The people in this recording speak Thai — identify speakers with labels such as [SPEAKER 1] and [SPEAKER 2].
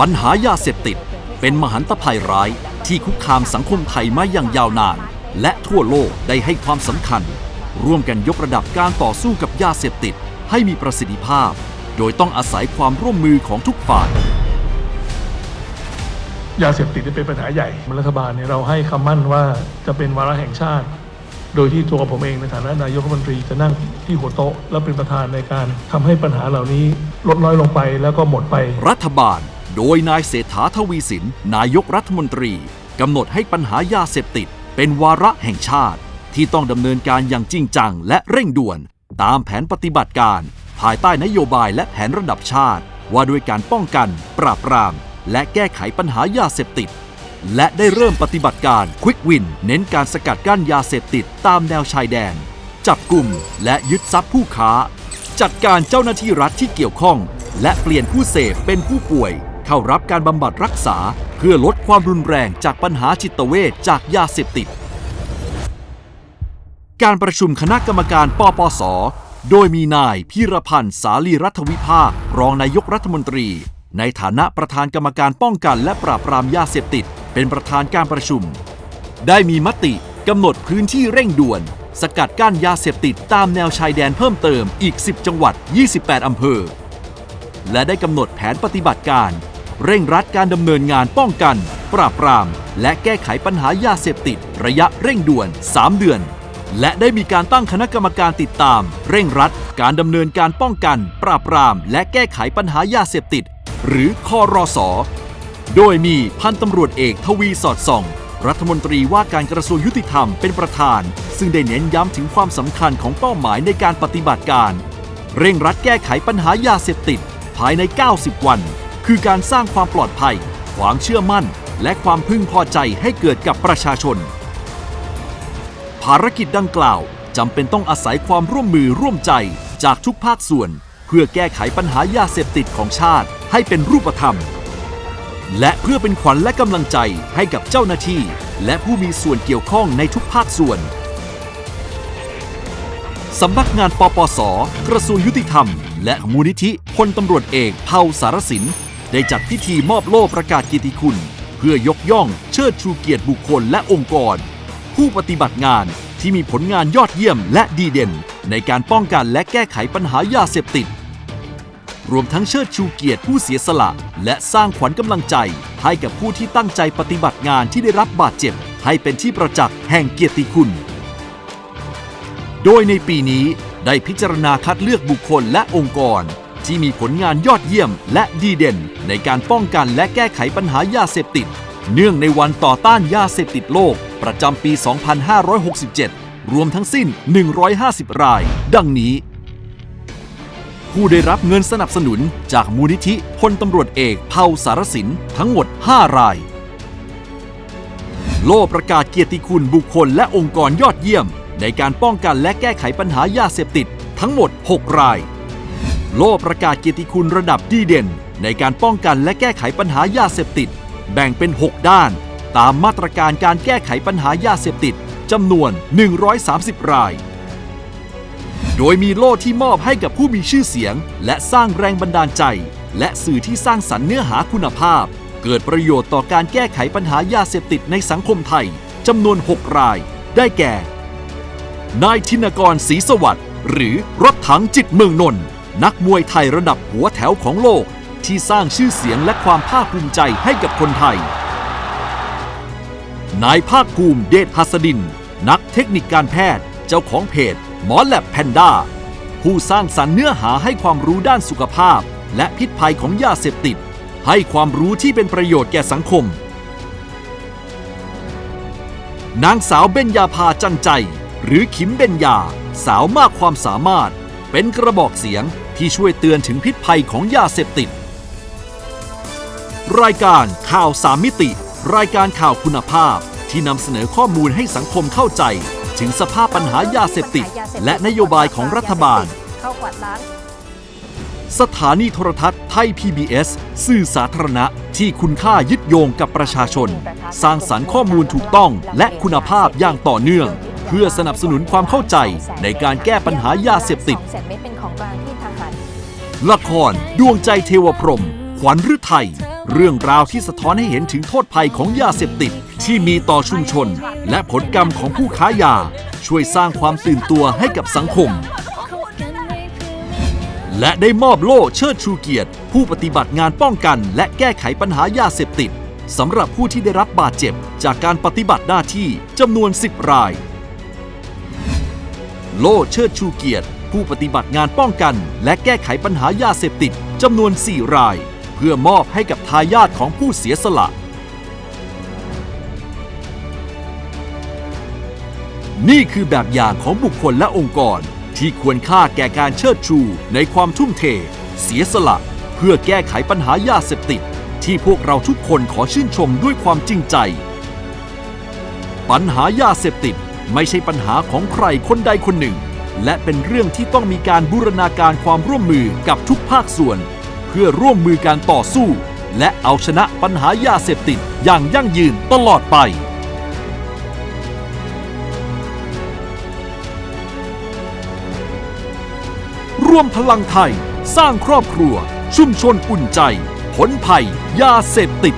[SPEAKER 1] ปัญหายาเสพติด เป็นมหันตภัยร้ายที่คุกคามสังคมไทยมาอย่างยาวนาน และทั่วโลกได้ให้ความสำคัญ ร่วมกันยกระดับการต่อสู้กับยาเสพติด ให้มีประสิทธิภาพ โดยต้องอาศัยความร่วมมือของทุกฝ่าย
[SPEAKER 2] ยาเสพติดนี่เป็นปัญหาใหญ่รัฐบาลเนี่ยเราให้คำมั่นว่าจะเป็นวาระแห่งชาติ โดยที่ตัวผมเองในฐานะนายกรัฐมนตรีจะนั่งที่หัวโต๊ะ และเป็นประธานในการทำให้ปัญหาเหล่านี้ลดน้อยลงไปแล้วก็หมดไป
[SPEAKER 1] รัฐบาล โดยนายเศรษฐาทวีสิน นายกรัฐมนตรีกำหนดให้ปัญหายาเสพติด เป็นวาระแห่งชาติ ที่ต้องดำเนินการอย่างจริงจังและเร่งด่วน ตามแผนปฏิบัติการ ภายใต้นโยบายและแผนระดับชาติ ว่าด้วยการป้องกัน ปราบปราม และแก้ไขปัญหายาเสพติด และได้เริ่มปฏิบัติการ Quick Win เน้นการสกัดกั้นยาเสพติดตามแนวชายแดน จับกลุ่มและยึดทรัพย์ผู้ค้า จัดการเจ้าหน้าที่รัฐที่เกี่ยวข้อง และเปลี่ยนผู้เสพเป็นผู้ป่วย เข้ารับการบำบัดรักษาเพื่อลดความรุนแรงจากปัญหาจิตเวชจากยาเสพติด การประชุมคณะกรรมการปปส โดยมีนายพีรพันธ์สาลีรัฐวิภาครองนายกรัฐมนตรี ในฐานะประธานกรรมการป้องกันและปราบปรามยาเสพติด เป็นประธานการประชุม ได้มีมติกำหนดพื้นที่เร่งด่วน สกัดกั้นยาเสพติดตามแนวชายแดนเพิ่มเติมอีก 10 จังหวัด 28 อำเภอและได้กำหนดแผนปฏิบัติการ เร่งรัดการดำเนินงานป้องกัน ปราบปราม และแก้ไขปัญหายาเสพติด ระยะเร่งด่วน 3 เดือน และได้มีการตั้งคณะกรรมการติดตาม เร่งรัด การดำเนินการป้องกัน ปราบปราม และแก้ไขปัญหายาเสพติด หรือคอรอสโดยมีพันตำรวจเอกทวีสอดส่อง รัฐมนตรีว่าการกระทรวงยุติธรรมเป็นประธาน ซึ่งได้เน้นย้ำถึงความสำคัญของเป้าหมายในการปฏิบัติการ เร่งรัดแก้ไขปัญหายาเสพติด ภายใน 90 วัน คือการสร้างความปลอดภัย ความเชื่อมั่น และความพึงพอใจให้เกิดกับประชาชน ภารกิจดังกล่าวจำเป็นต้องอาศัยความร่วมมือร่วมใจจากทุกภาคส่วน เพื่อแก้ไขปัญหายาเสพติดของชาติให้เป็นรูปธรรม และเพื่อเป็นขวัญและกำลังใจให้กับเจ้าหน้าที่ และผู้มีส่วนเกี่ยวข้องในทุกภาคส่วนสำนักงานปปส กระทรวงยุติธรรม และมูลนิธิพลตำรวจเอกเผ่าสารสิน ได้จัดพิธีมอบโล่ประกาศเกียรติคุณ เพื่อยกย่องเชิดชูเกียรติบุคคลและองค์กร ผู้ปฏิบัติงานที่มีผลงานยอดเยี่ยมและดีเด่น ในการป้องกันและแก้ไขปัญหายาเสพติด รวมทั้งเชิดชูเกียรติผู้เสียสละ และสร้างขวัญกำลังใจ ให้กับผู้ที่ตั้งใจปฏิบัติงานที่ได้รับบาดเจ็บ ให้เป็นที่ประจักษ์แห่งเกียรติคุณ โดยในปีนี้ได้พิจารณาคัดเลือกบุคคลและองค์กร ที่มีผลงานยอดเยี่ยมและดีเด่น ในการป้องกันและแก้ไขปัญหายาเสพติด เนื่องในวันต่อต้านยาเสพติดโลก ประจำปี 2567 รวมทั้งสิ้น 150 ราย ดังนี้ ผู้ได้รับเงินสนับสนุนจากมูลนิธิพลตำรวจเอกเผ่าสารสินทั้งหมด 5 ราย โล่ประกาศเกียรติคุณบุคคลและองค์กรยอดเยี่ยม ในการป้องกันและแก้ไขปัญหายาเสพติดทั้งหมด 6 ราย โล่ประกาศเกียรติคุณระดับดีเด่น ในการป้องกันและแก้ไขปัญหายาเสพติด แบ่งเป็น 6 ด้าน ตามมาตรการการแก้ไขปัญหายาเสพติดจำนวน 130 ราย โดยมีโล่ที่มอบให้กับผู้มีชื่อเสียง และสร้างแรงบันดาลใจ และสื่อที่สร้างสรรค์เนื้อหาคุณภาพ เกิดประโยชน์ต่อการแก้ไขปัญหายาเสพติดในสังคมไทยจำนวน 6 ราย ได้แก่ นายธินกรศรีสวัสดิ์หรือรถถังจิตเมืองนนท์ นักมวยไทยระดับหัวแถวของโลก ที่สร้างชื่อเสียงและความภาคภูมิใจให้กับคนไทย นายภาคภูมิเดชหัสดิน นักเทคนิคการแพทย์ เจ้าของเพจ หมอแลบแพนด้า ผู้สร้างสรรค์เนื้อหาให้ความรู้ด้านสุขภาพ และพิษภัยของยาเสพติด ให้ความรู้ที่เป็นประโยชน์แก่สังคม นางสาวเบญญาภาจันใจ หรือขิมเบญญาสาวมากความสามารถเป็นกระบอกเสียง ที่ช่วยเตือนถึงพิษภัยของยาเสพติด รายการข่าวสามมิติ รายการข่าวคุณภาพที่นำเสนอข้อมูลให้สังคมเข้าใจ ถึงสภาพปัญหายาเสพติด และนโยบายของรัฐบาล
[SPEAKER 3] เข้ากวาดล้าง
[SPEAKER 1] สถานีโทรทัศน์ไทย PBS สื่อสาธารณะที่คุณค่ายึดโยงกับประชาชน สร้างสรรค์ข้อมูลถูกต้องและคุณภาพอย่างต่อเนื่อง เพื่อสนับสนุนความเข้าใจในการแก้ปัญหายาเสพติด ละครดวงใจเทวพรหมขวัญฤทัย
[SPEAKER 4] เธอ
[SPEAKER 1] เรื่องราวที่สะท้อนให้เห็นถึงโทษภัยของยาเสพติด ที่มีต่อชุมชน และผลกรรมของผู้ค้ายา ช่วยสร้างความตื่นตัวให้กับสังคม และได้มอบโล่เชิดชูเกียรติ ผู้ปฏิบัติงานป้องกัน และแก้ไขปัญหายาเสพติดสำหรับผู้ที่ได้รับบาดเจ็บ จากการปฏิบัติหน้าที่จำนวน 10 ราย โล่เชิดชูเกียรติ ผู้ปฏิบัติงานป้องกัน และแก้ไขปัญหายาเสพติดจำนวน 4 ราย เพื่อมอบให้กับทายาทของผู้เสียสละ นี่คือแบบอย่างของบุคคลและองค์กร ที่ควรค่าแก่การเชิดชู ในความทุ่มเท เสียสละ เพื่อแก้ไขปัญหายาเสพติด ที่พวกเราทุกคนขอชื่นชมด้วยความจริงใจ ปัญหายาเสพติดไม่ใช่ปัญหาของใครคนใดคนหนึ่ง และเป็นเรื่องที่ต้องมีการบูรณาการความร่วมมือกับทุกภาคส่วน เพื่อร่วมมือการต่อสู้ และเอาชนะปัญหายาเสพติดอย่างยั่งยืนตลอดไปร่วมพลังไทย สร้างครอบครัว ชุมชนอุ่นใจผลภัย ยาเสพติด